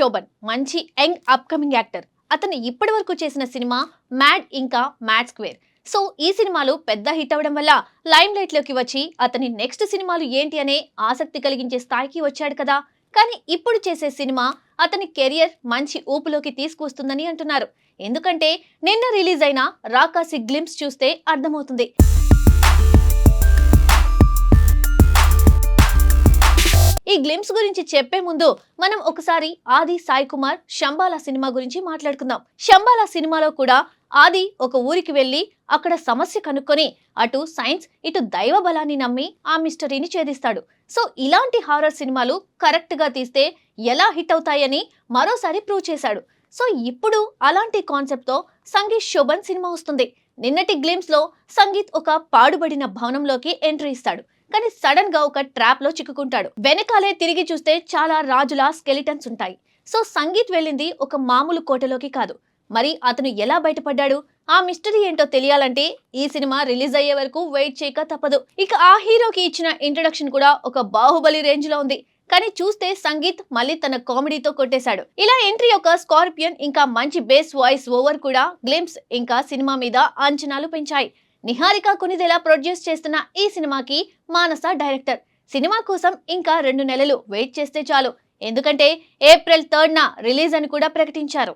శోభన్ మంచి young upcoming actor అతను ఇప్పటి వరకు చేసిన సినిమా మ్యాడ్ ఇంకా మ్యాడ్ స్క్వేర్ సో ఈ సినిమాలు పెద్ద హిట్ అవ్వడం వల్ల లైమ్ లైట్లోకి వచ్చి అతని నెక్స్ట్ సినిమాలు ఏంటి అనే ఆసక్తి కలిగించే స్థాయికి వచ్చాడు కదా. కానీ ఇప్పుడు చేసే సినిమా అతని కెరియర్ మంచి ఊపులోకి తీసుకువస్తుందని అంటున్నారు. ఎందుకంటే నిన్న రిలీజ్ అయిన రాకాసి గ్లిమ్స్ చూస్తే అర్థమవుతుంది. ఈ గ్లిమ్స్ గురించి చెప్పే ముందు మనం ఒకసారి ఆది సాయి కుమార్ శంబాలా సినిమా గురించి మాట్లాడుకుందాం. శంబాలా సినిమాలో కూడా ఆది ఒక ఊరికి వెళ్ళి అక్కడ సమస్య కనుక్కొని అటు సైన్స్ ఇటు దైవ బలాన్ని నమ్మి ఆ మిస్టరీని ఛేదిస్తాడు. సో ఇలాంటి హారర్ సినిమాలు కరెక్ట్గా తీస్తే ఎలా హిట్ అవుతాయని మరోసారి ప్రూవ్ చేశాడు. సో ఇప్పుడు అలాంటి కాన్సెప్ట్తో సంగీత్ శోభన్ సినిమా వస్తుంది. నిన్నటి గ్లిమ్స్లో సంగీత్ ఒక పాడుబడిన భవనంలోకి ఎంట్రీ ఇస్తాడు. కానీ సడన్గా ఒక ట్రాప్లో చిక్కుకుంటాడు. వెనకాలే తిరిగి చూస్తే చాలా రాజుల స్కెలిటన్స్ ఉంటాయి. సో సంగీత్ వెళ్ళింది ఒక మామూలు కోటలోకి కాదు. మరి అతను ఎలా బయటపడ్డాడు? ఆ మిస్టరీ ఏంటో తెలియాలంటే ఈ సినిమా రిలీజ్ అయ్యే వరకు వెయిట్ చేయక తప్పదు. ఇక ఆ హీరోకి ఇచ్చిన ఇంట్రడక్షన్ కూడా ఒక బాహుబలి రేంజ్లో ఉంది. కానీ చూస్తే సంగీత్ మళ్ళీ తన కామెడీతో కొట్టేశాడు. ఇలా ఎంట్రీ యొక్క స్కార్పియన్ ఇంకా మంచి బేస్ వాయిస్ ఓవర్ కూడా గ్లిమ్స్ ఇంకా సినిమా మీద అంచనాలు పెంచాయి. నిహారిక కునిదెల ప్రొడ్యూస్ చేస్తున్న ఈ సినిమాకి మానస డైరెక్టర్. సినిమా కోసం ఇంకా రెండు నెలలు వెయిట్ చేస్తే చాలు. ఎందుకంటే ఏప్రిల్ థర్డ్ రిలీజ్ అని కూడా ప్రకటించారు.